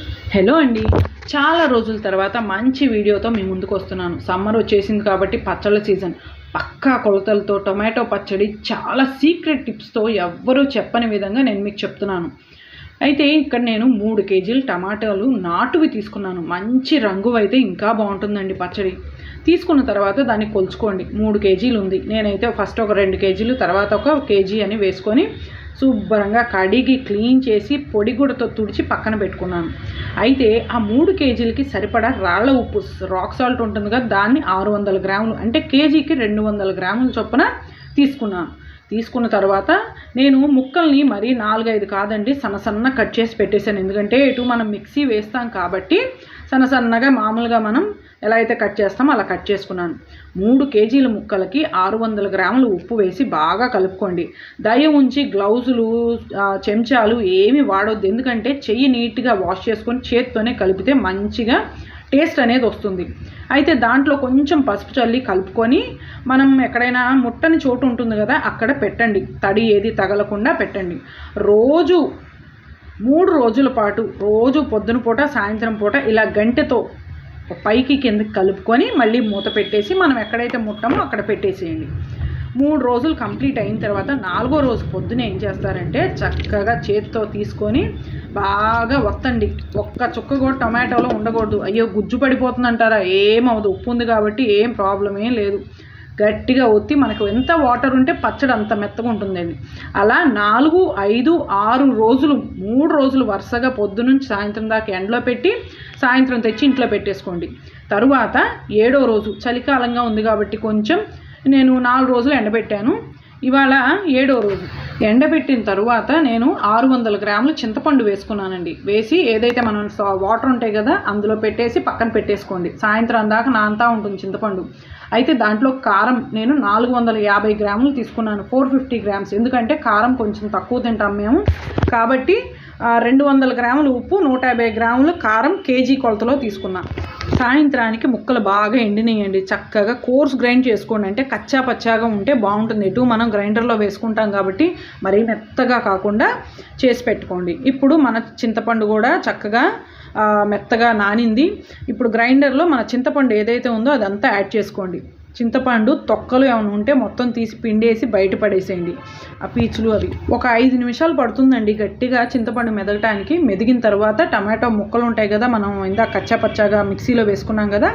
Hello అండి. చాలా రోజుల తర్వాత మంచి వీడియోతో మీ ముందుకు వస్తున్నాను. సమ్మర్ వచ్చేసింది కాబట్టి పచ్చళ్ళ సీజన్. పక్కా కొలతలతో టొమాటో పచ్చడి చాలా సీక్రెట్ టిప్స్తో ఎవ్వరూ చెప్పని విధంగా నేను మీకు చెప్తున్నాను. అయితే ఇక్కడ నేను మూడు కేజీలు టమాటాలు నాటువి తీసుకున్నాను. మంచి రంగు అయితే ఇంకా బాగుంటుందండి పచ్చడి. తీసుకున్న తర్వాత దాన్ని కొలుచుకోండి. మూడు కేజీలు ఉంది. నేనైతే ఫస్ట్ ఒక రెండు కేజీలు తర్వాత ఒక కేజీ అని వేసుకొని శుభ్రంగా కడిగి క్లీన్ చేసి పొడి గుడతో తుడిచి పక్కన పెట్టుకున్నాను. అయితే ఆ మూడు కేజీలకి సరిపడా రాళ్ళ ఉప్పు రాక్ సాల్ట్ ఉంటుంది కదా దాన్ని ఆరు వందల గ్రాములు అంటే కేజీకి రెండు వందల గ్రాముల చొప్పున తీసుకున్నాను. తీసుకున్న తర్వాత నేను ముక్కల్ని మరీ నాలుగైదు కాదండి సన్న సన్న కట్ చేసి పెట్టేశాను. ఎందుకంటే ఇటు మనం మిక్సీ వేస్తాం కాబట్టి సన్న సన్నగా మామూలుగా మనం ఎలా అయితే కట్ చేస్తామో అలా కట్ చేసుకున్నాను. మూడు కేజీల ముక్కలకి ఆరు వందల గ్రాములు ఉప్పు వేసి బాగా కలుపుకోండి. దయ ఉంచి గ్లౌజులు చెంచాలు ఏమి వాడొద్దు. ఎందుకంటే చెయ్యి నీట్గా వాష్ చేసుకొని చేత్తోనే కలిపితే మంచిగా టేస్ట్ అనేది వస్తుంది. అయితే దాంట్లో కొంచెం పసుపు చల్లి కలుపుకొని మనం ఎక్కడైనా ముట్టని చోటు ఉంటుంది కదా అక్కడ పెట్టండి. తడి ఏది తగలకుండా పెట్టండి. రోజు మూడు రోజుల పాటు రోజు పొద్దున పూట సాయంత్రం పూట ఇలా గంటెతో పైకి కిందకి కలుపుకొని మళ్ళీ మూత పెట్టేసి మనం ఎక్కడైతే ముట్టామో అక్కడ పెట్టేసేయండి. మూడు రోజులు కంప్లీట్ అయిన తర్వాత నాలుగో రోజు పొద్దున ఏం చేస్తారంటే చక్కగా చేతితో తీసుకొని బాగా వత్తండి. ఒక్క చుక్క కూడా టమాటోలో ఉండకూడదు. అయ్యో గుజ్జు పడిపోతుందంటారా? ఏమవదు ఉప్పు ఉంది కాబట్టి ఏం ప్రాబ్లం ఏం లేదు. గట్టిగా ఒత్తి మనకు ఎంత వాటర్ ఉంటే పచ్చడి అంత మెత్తగా ఉంటుందండి. అలా నాలుగు ఐదు ఆరు రోజులు మూడు రోజులు వరుసగా పొద్దునుంచి సాయంత్రం దాకా ఎండలో పెట్టి సాయంత్రం తెచ్చి ఇంట్లో పెట్టేసుకోండి. తరువాత ఏడో రోజు చలికాలంగా ఉంది కాబట్టి కొంచెం నేను నాలుగు రోజులు ఎండబెట్టాను. ఇవాళ ఏడో రోజు. ఎండబెట్టిన తరువాత నేను ఆరు వందల గ్రాములు చింతపండు వేసుకున్నానండి. వేసి ఏదైతే మనం సా- వాటర్ ఉంటాయి కదా అందులో పెట్టేసి పక్కన పెట్టేసుకోండి. సాయంత్రం దాకా నాంతా ఉంటుంది చింతపండు. అయితే దాంట్లో కారం నేను నాలుగు వందల యాభై గ్రాములు తీసుకున్నాను. Four fifty grams. ఎందుకంటే కారం కొంచెం తక్కువ తింటాం మేము. కాబట్టి రెండు వందల గ్రాములు ఉప్పు నూట యాభై గ్రాములు కారం కేజీ కొలతలో తీసుకున్నాను సాయంత్రానికి ముక్కలు బాగా ఎండినాయండి. చక్కగా కోర్స్ గ్రైండ్ చేసుకోండి. అంటే కచ్చా పచ్చాగా ఉంటే బాగుంటుంది. ఎటు మనం గ్రైండర్లో వేసుకుంటాం కాబట్టి మరీ మెత్తగా కాకుండా చేసి పెట్టుకోండి. ఇప్పుడు మన చింతపండు కూడా చక్కగా మెత్తగా నానింది. ఇప్పుడు గ్రైండర్లో మన చింతపండు ఏదైతే ఉందో అదంతా యాడ్ చేసుకోండి. చింతపండు తొక్కలు ఏమైనా ఉంటే మొత్తం తీసి పిండేసి బయట పడేసేయండి. ఆ పీచులు అవి. ఒక ఐదు నిమిషాలు పడుతుందండి గట్టిగా చింతపండు మెదగటానికి మెదిగిన తర్వాత టమాటో ముక్కలు ఉంటాయి కదా మనం ఇందా కచ్చా పచ్చాగా మిక్సీలో వేసుకున్నాం కదా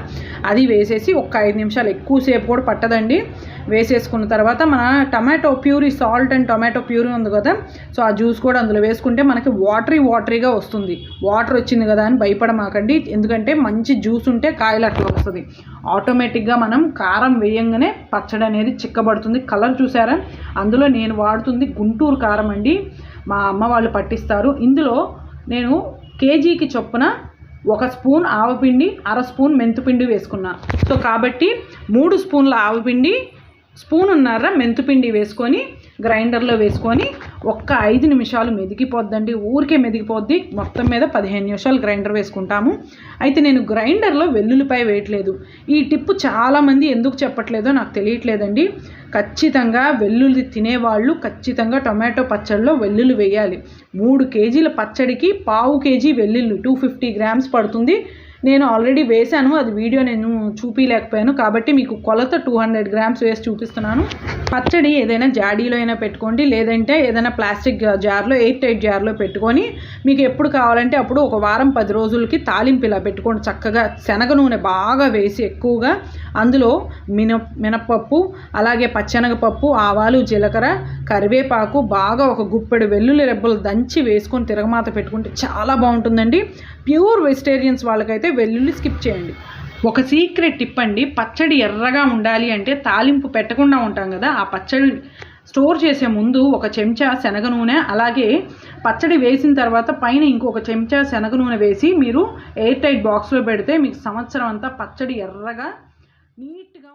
అది వేసేసి ఒక ఐదు నిమిషాలు ఎక్కువసేపు కూడా పట్టదండి. వేసేసుకున్న తర్వాత మన tomato puree salt and tomato puree ఉంది కదా సో ఆ జ్యూస్ కూడా అందులో వేసుకుంటే మనకి వాటరీ వాటరీగా వస్తుంది. వాటర్ వచ్చింది కదా అని భయపడమాకండి. ఎందుకంటే మంచి జ్యూస్ ఉంటే కాయలు అట్లా వస్తుంది. ఆటోమేటిక్గా మనం కారం వేయంగానే పచ్చడి అనేది చిక్కబడుతుంది. కలర్ చూసారా? అందులో నేను వాడుతుంది గుంటూరు కారం అండి. మా అమ్మ వాళ్ళు పట్టిస్తారు. ఇందులో నేను కేజీకి చొప్పున ఒక స్పూన్ ఆవపిండి అర స్పూన్ మెంతుపిండి వేసుకున్నా. సో కాబట్టి మూడు స్పూన్ల ఆవపిండి స్పూనున్నర మెంతుపిండి వేసుకొని గ్రైండర్లో వేసుకొని ఒక్క ఐదు నిమిషాలు మెదిగిపోద్దండి. ఊరికే మెదిగిపోద్ది. మొత్తం మీద పదిహేను నిమిషాలు గ్రైండర్ వేసుకుంటాము. అయితే నేను గ్రైండర్లో వెల్లుల్లిపాయ వేయట్లేదు. ఈ టిప్పు చాలామంది ఎందుకు చెప్పట్లేదో నాకు తెలియట్లేదండి. ఖచ్చితంగా వెల్లుల్లి తినేవాళ్ళు ఖచ్చితంగా టొమాటో పచ్చడిలో వెల్లుల్లి వేయాలి. మూడు కేజీల పచ్చడికి పావు కేజీ వెల్లుల్లి టూ ఫిఫ్టీ గ్రామ్స్ పడుతుంది. నేను ఆల్రెడీ వేశాను అది వీడియో నేను చూపించలేకపోయాను కాబట్టి మీకు కొలత టూ హండ్రెడ్ గ్రామ్స్ వేసి చూపిస్తున్నాను. పచ్చడి ఏదైనా జాడీలో అయినా పెట్టుకోండి లేదంటే ఏదైనా ప్లాస్టిక్ జార్లో ఎయిట్ టైట్ జార్లో పెట్టుకొని మీకు ఎప్పుడు కావాలంటే అప్పుడు ఒక వారం పది రోజులకి తాలింపు ఇలా పెట్టుకోండి. చక్కగా శనగ నూనె బాగా వేసి ఎక్కువగా అందులో మిన మినపప్పు అలాగే పచ్చెనగపప్పు ఆవాలు జీలకర్ర కరివేపాకు బాగా ఒక గుప్పెడు వెల్లుల్లి రెబ్బలు దంచి వేసుకొని తిరగమాత పెట్టుకుంటే చాలా బాగుంటుందండి. ప్యూర్ వెజిటేరియన్స్ వాళ్ళకైతే వెల్లుల్లి స్కిప్ చేయండి. ఒక సీక్రెట్ టిప్ అండి పచ్చడి ఎర్రగా ఉండాలి అంటే తాలింపు పెట్టకుండా ఉంటాం కదా ఆ పచ్చడి స్టోర్ చేసే ముందు ఒక చెంచా శనగ నూనె అలాగే పచ్చడి వేసిన తర్వాత పైన ఇంకొక చెంచా శనగ నూనె వేసి మీరు ఎయిర్ టైట్ బాక్స్లో పెడితే మీకు సంవత్సరం అంతా పచ్చడి ఎర్రగా నీట్గా